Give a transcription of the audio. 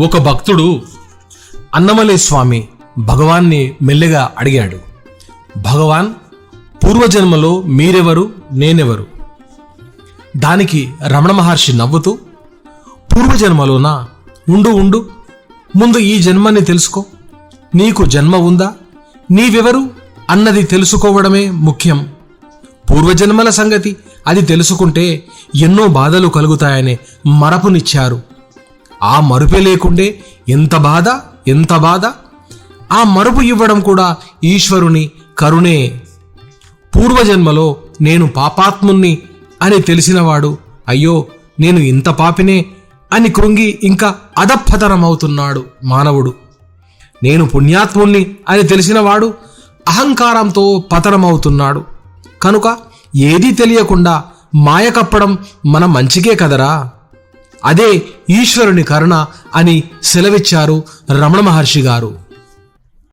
ఒక భక్తుడు అన్నమలే స్వామి భగవాన్ని మెల్లగా అడిగాడు భగవాన్ పూర్వజన్మలో మీరెవరు? నేనెవరు? దానికి రమణ మహర్షి నవ్వుతూ పూర్వజన్మలోన? ఉండు ఉండు. ముందు ఈ జన్మని తెలుసుకో. నీకు జన్మ ఉందా? నీవెవరు? అన్నది తెలుసుకోవడమే ముఖ్యం. పూర్వజన్మల సంగతి అది తెలుసుకుంటే ఎన్నో బాధలు కలుగుతాయనే మరపునిచ్చారు. ఆ మరుపే లేకుండే ఎంత బాధ ఎంత బాధ? ఆ మరుపు ఇవ్వడం కూడా ఈశ్వరుని కరుణే. పూర్వజన్మలో నేను పాపాత్ముణ్ణి అని తెలిసినవాడు అయ్యో నేను ఇంత పాపినే అని కృంగి ఇంకా అధపతనమవుతున్నాడు మానవుడు. నేను పుణ్యాత్ముణ్ణి అని తెలిసినవాడు అహంకారంతో పతనమవుతున్నాడు. కనుక ఏదీ తెలియకుండా మాయ కప్పడం మన మంచికే కదరా? అదే ఈశ్వరుని కరుణ అని సెలవిచ్చారు రమణ మహర్షి గారు.